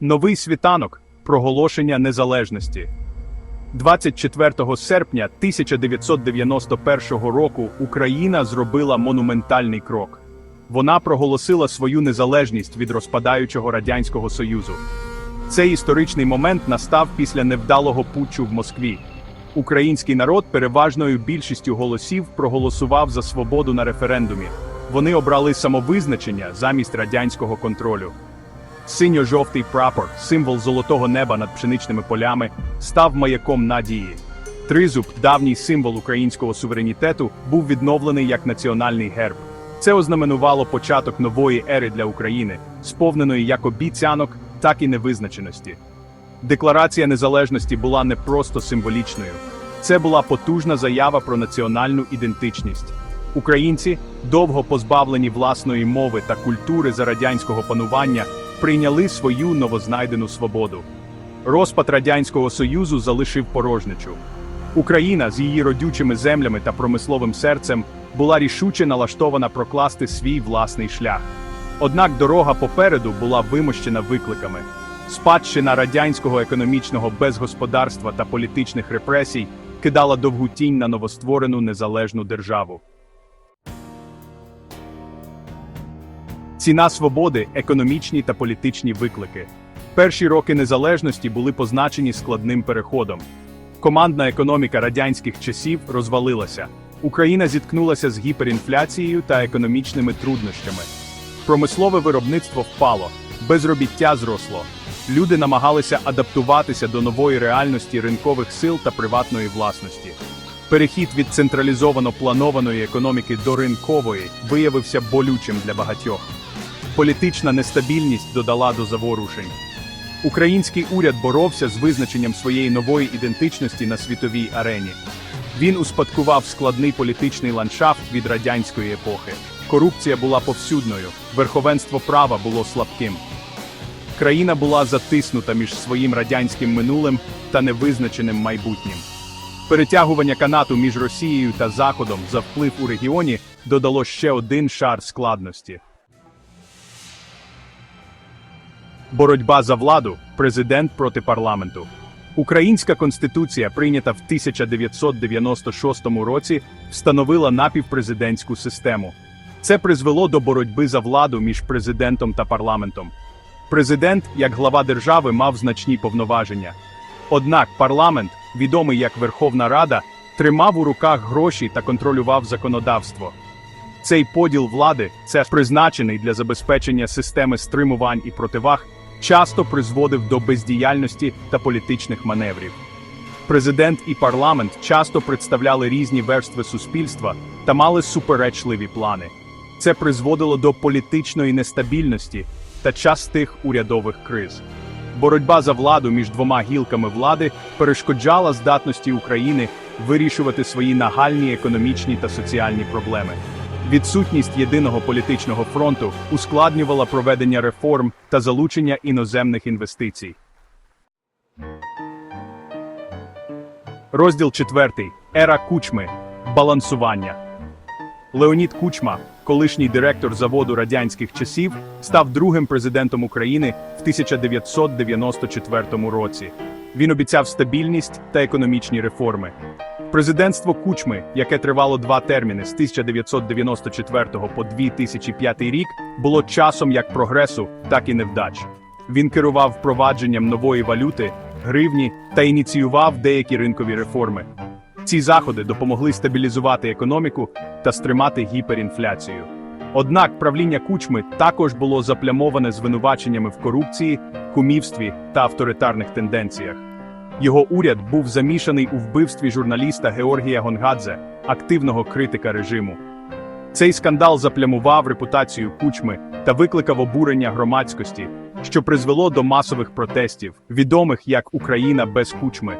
Новий світанок проголошення незалежності. 24 серпня 1991 року Україна зробила монументальний крок. Вона проголосила свою незалежність від розпадаючого Радянського Союзу. Цей історичний момент настав після невдалого путчу в Москві. Український народ переважною більшістю голосів проголосував за свободу на референдумі. Вони обрали самовизначення замість радянського контролю. Синьо-жовтий прапор, символ золотого неба над пшеничними полями, став маяком надії. Тризуб, давній символ українського суверенітету, був відновлений як національний герб. Це ознаменувало початок нової ери для України, сповненої як обіцянок, так і невизначеності. Декларація незалежності була не просто символічною. Це була потужна заява про національну ідентичність. Українці, довго позбавлені власної мови та культури за радянського панування, прийняли свою новознайдену свободу. Розпад Радянського Союзу залишив порожничу. Україна з її родючими землями та промисловим серцем була рішуче налаштована прокласти свій власний шлях. Однак дорога попереду була вимощена викликами. Спадщина радянського економічного безгосподарства та політичних репресій кидала довгу тінь на новостворену незалежну державу. Ціна свободи, економічні та політичні виклики. Перші роки незалежності були позначені складним переходом. Командна економіка радянських часів розвалилася. Україна зіткнулася з гіперінфляцією та економічними труднощами. Промислове виробництво впало, безробіття зросло. Люди намагалися адаптуватися до нової реальності ринкових сил та приватної власності. Перехід від централізовано планованої економіки до ринкової виявився болючим для багатьох. Політична нестабільність додала до заворушень. Український уряд боровся з визначенням своєї нової ідентичності на світовій арені. Він успадкував складний політичний ландшафт від радянської епохи. Корупція була повсюдною, верховенство права було слабким. Країна була затиснута між своїм радянським минулим та невизначеним майбутнім. Перетягування канату між Росією та Заходом за вплив у регіоні додало ще один шар складності. Боротьба за владу, президент проти парламенту. Українська конституція, прийнята в 1996 році, встановила напівпрезидентську систему. Це призвело до боротьби за владу між президентом та парламентом. Президент, як глава держави, мав значні повноваження. Однак парламент, відомий як Верховна Рада, тримав у руках гроші та контролював законодавство. Цей поділ влади, це призначений для забезпечення системи стримувань і противаг, часто призводив до бездіяльності та політичних маневрів. Президент і парламент часто представляли різні верстви суспільства та мали суперечливі плани. Це призводило до політичної нестабільності та частих урядових криз. Боротьба за владу між двома гілками влади перешкоджала здатності України вирішувати свої нагальні економічні та соціальні проблеми. Відсутність єдиного політичного фронту ускладнювала проведення реформ та залучення іноземних інвестицій. Розділ 4. Ера Кучми. Балансування. Леонід Кучма, колишній директор заводу радянських часів, став другим президентом України в 1994 році. Він обіцяв стабільність та економічні реформи. Президентство Кучми, яке тривало два терміни з 1994 по 2005 рік, було часом як прогресу, так і невдач. Він керував впровадженням нової валюти, гривні та ініціював деякі ринкові реформи. Ці заходи допомогли стабілізувати економіку та стримати гіперінфляцію. Однак правління кучми також було заплямоване звинуваченнями в корупції, кумівстві та авторитарних тенденціях. Його уряд був замішаний у вбивстві журналіста Георгія Гонгадзе, активного критика режиму. Цей скандал заплямував репутацію кучми та викликав обурення громадськості, що призвело до масових протестів, відомих як Україна без кучми.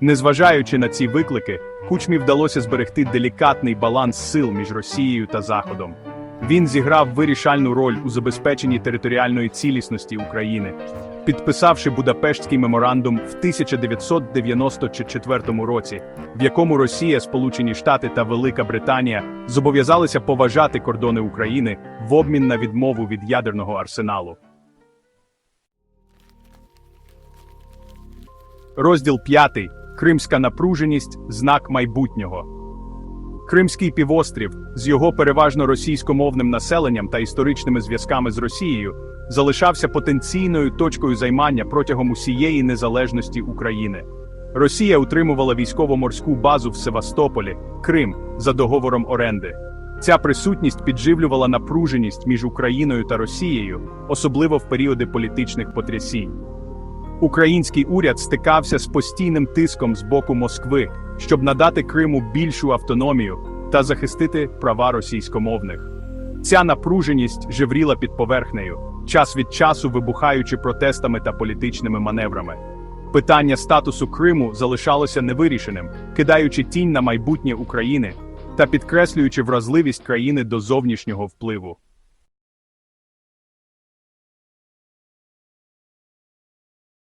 Незважаючи на ці виклики, кучмі вдалося зберегти делікатний баланс сил між Росією та Заходом. Він зіграв вирішальну роль у забезпеченні територіальної цілісності України, підписавши Будапештський меморандум в 1994 році, в якому Росія, Сполучені Штати та Велика Британія зобов'язалися поважати кордони України в обмін на відмову від ядерного арсеналу. Розділ 5. Кримська напруженість знак майбутнього. Кримський півострів з його переважно російськомовним населенням та історичними зв'язками з Росією залишався потенційною точкою займання протягом усієї незалежності України. Росія утримувала військово-морську базу в Севастополі, Крим, за договором оренди. Ця присутність підживлювала напруженість між Україною та Росією, особливо в періоди політичних потрясінь. Український уряд стикався з постійним тиском з боку Москви, щоб надати Криму більшу автономію та захистити права російськомовних. Ця напруженість живріла під поверхнею, час від часу вибухаючи протестами та політичними маневрами. Питання статусу Криму залишалося невирішеним, кидаючи тінь на майбутнє України та підкреслюючи вразливість країни до зовнішнього впливу.